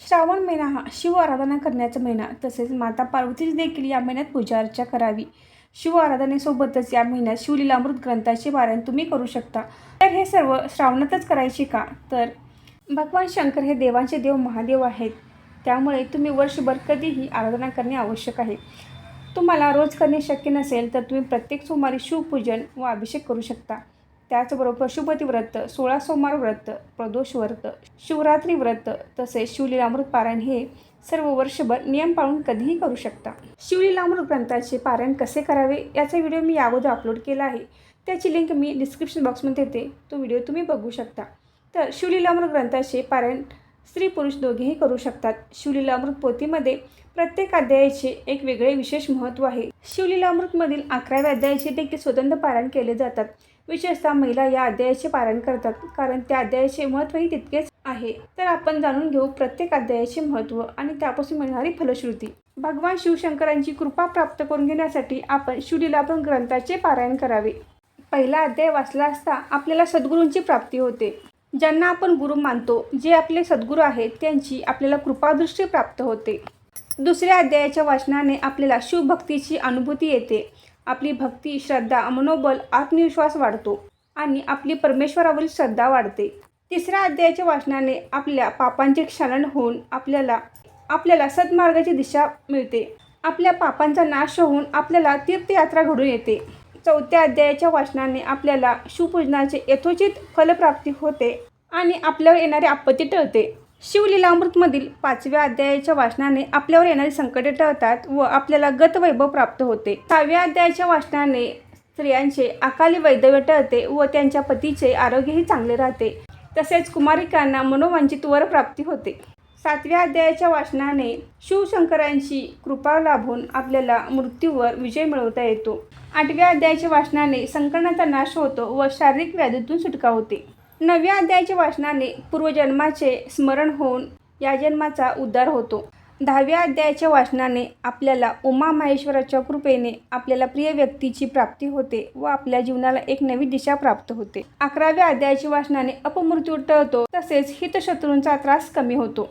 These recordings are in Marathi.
श्रावण महिना हा शिव आराधना करण्याचा महिना. तसेच माता पार्वतीची देखील या महिन्यात पूजा अर्चा करावी. शिव आराधनेसोबतच या महिन्यात शिवलीलामृत ग्रंथाचे पारायण तुम्ही करू शकता. तर हे सर्व श्रावणातच करायचे का? तर भगवान शंकर हे देवांचे देव महादेव आहेत. त्यामुळे तुम्ही वर्षभर कधीही आराधना करणे आवश्यक आहे. तुम्हाला रोज करणे शक्य नसेल तर तुम्ही प्रत्येक सोमवारी शिवपूजन व अभिषेक करू शकता. त्याचबरोबर पशुपती व्रत सोळा सोमवार व्रत प्रदोष व्रत शिवरात्री व्रत तसेच शिवलीलामृत पारायण हे सर्व वर्षभर नियम पाळून कधीही करू शकता. शिवलीलामृत ग्रंथाचे पारायण कसे करावे याचा व्हिडिओ मी याअगोदर अपलोड केला आहे. त्याची लिंक मी डिस्क्रिप्शन बॉक्समध्ये देते. तो व्हिडिओ तुम्ही बघू शकता. तर शिवलीलामृत ग्रंथाचे पारायण स्त्री पुरुष दोघेही करू शकतात. शिवलीलामृत पोथीमध्ये प्रत्येक अध्यायाचे एक वेगळे विशेष महत्त्व आहे. शिवलीलामृतमधील अकराव्या अध्यायाचे देखील स्वतंत्र पारायण केले जातात. विशेषतः महिला या अध्यायाचे पारायण करतात. कारण त्या अध्यायाचे महत्त्वही तितकेच आहे. तर आपण जाणून घेऊ प्रत्येक अध्यायाचे महत्त्व आणि त्यापासून मिळणारी फलश्रुती. भगवान शिवशंकरांची कृपा प्राप्त करून घेण्यासाठी आपण शिवलीलामृत ग्रंथाचे पारायण करावे. पहिला अध्याय वाचला असता आपल्याला सद्गुरूंची प्राप्ती होते. ज्यांना आपण गुरु मानतो जे आपले सद्गुरू आहेत त्यांची आपल्याला कृपादृष्टी प्राप्त होते. दुसऱ्या अध्यायाच्या वाचनाने आपल्याला शिवभक्तीची अनुभूती येते. आपली भक्ती श्रद्धा मनोबल आत्मविश्वास वाढतो आणि आपली परमेश्वरावरील श्रद्धा वाढते. तिसऱ्या अध्यायाच्या वाचनाने आपल्या पापांचे क्षालन होऊन आपल्याला आपल्याला सद्मार्गाची दिशा मिळते. आपल्या पापांचा नाश होऊन आपल्याला तीर्थयात्रा घडून येते. चौथ्या अध्यायाच्या वाचनाने आपल्याला शिवपूजनाचे यथोचित फलप्राप्ती होते आणि आपल्यावर येणारी आपत्ती टळते. शिवलीलामृतमधील पाचव्या अध्यायाच्या वाचनाने आपल्यावर येणारी संकटे टळतात व आपल्याला गतवैभव प्राप्त होते. सहाव्या अध्यायाच्या वाचनाने स्त्रियांचे अकाली वैधव्य टळते व त्यांच्या पतीचे आरोग्यही चांगले राहते. तसेच कुमारिकांना मनोवांचित वर प्राप्ती होते. सातव्या अध्यायाच्या वाचनाने शिवशंकरांची कृपा लाभून आपल्याला मृत्यूवर विजय मिळवता येतो. आठव्या अध्यायाच्या वाचनाने संकटाचा नाश होतो व शारीरिक व्याधीतून सुटका होते. नव्या अध्यायाच्या वाचनाने पूर्वजन्माचे स्मरण होऊन या जन्माचा उद्धार होतो. दहाव्या अध्यायाच्या वाचनाने आपल्याला उमा माहेश्वराच्या कृपेने आपल्याला प्रिय व्यक्तीची प्राप्ती होते व आपल्या जीवनाला एक नवी दिशा प्राप्त होते. अकराव्या अध्यायाच्या वाचनाने अपमृत्यू टळतो तसेच हितशत्रूंचा त्रास कमी होतो.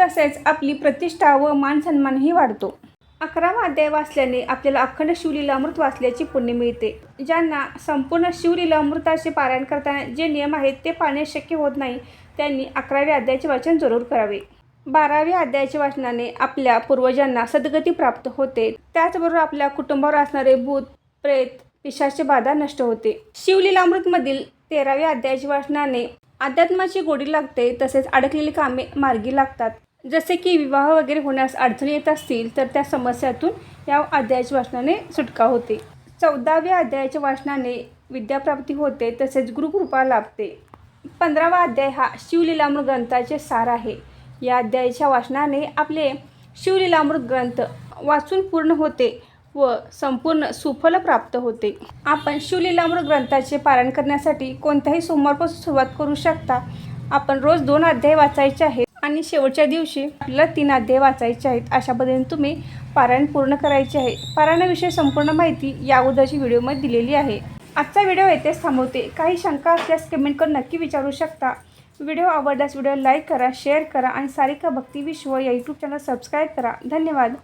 तसेच आपली प्रतिष्ठा व मानसन्मानही वाढतो. अकरावा अध्याय वाचल्याने आपल्याला अखंड शिवलीलामृत वाचल्याची पुण्य मिळते. ज्यांना संपूर्ण शिवलीलामृताचे पारायण करताना जे नियम आहेत ते पाळणे शक्य होत नाही त्यांनी अकराव्या अध्यायाचे वाचन जरूर करावे. बाराव्या अध्यायाच्या वाचनाने आपल्या पूर्वजांना सद्गती प्राप्त होते. त्याचबरोबर आपल्या कुटुंबावर असणारे भूत प्रेत पिशाचे बाधा नष्ट होते. शिवलीलामृतमधील तेराव्या अध्यायाच्या वाचनाने अध्यात्माची गोडी लागते तसेच अडकलेली कामे मार्गी लागतात. जसे की विवाह वगैरे होण्यास अडचणी येत असतील तर त्या समस्यातून या अध्यायाच्या वाचनाने सुटका होते. चौदाव्या अध्यायाच्या वाचनाने विद्याप्राप्ती होते तसेच गुरुकृपा लाभते. पंधरावा अध्याय हा शिवलीलामृत ग्रंथाचे सार आहे. या अध्यायाच्या वाचनाने आपले शिवलीलामृत ग्रंथ वाचून पूर्ण होते व संपूर्ण सुफल प्राप्त होते. आपण शिवलीलामृत ग्रंथाचे पारायण करण्यासाठी कोणत्याही सोमवारपासून सुरुवात करू शकता. आपण रोज दोन अध्याय वाचायचे आहेत. आणि शेवटच्या दिवशी आपल्याला तीन अध्याय वाचायचे आहेत. अशा पद्धतीने तुम्ही पारायण पूर्ण करायचे आहे. पारायणाविषयी संपूर्ण माहिती या अगोदरची व्हिडिओमध्ये दिलेली आहे. आजचा व्हिडिओ येथेच थांबवते. काही शंका असल्यास कमेंट करून नक्की विचारू शकता. व्हिडिओ आवडल्यास व्हिडिओ लाईक करा शेअर करा आणि सारिका भक्ती विश्व या यूट्यूब चॅनल सबस्क्राईब करा. धन्यवाद.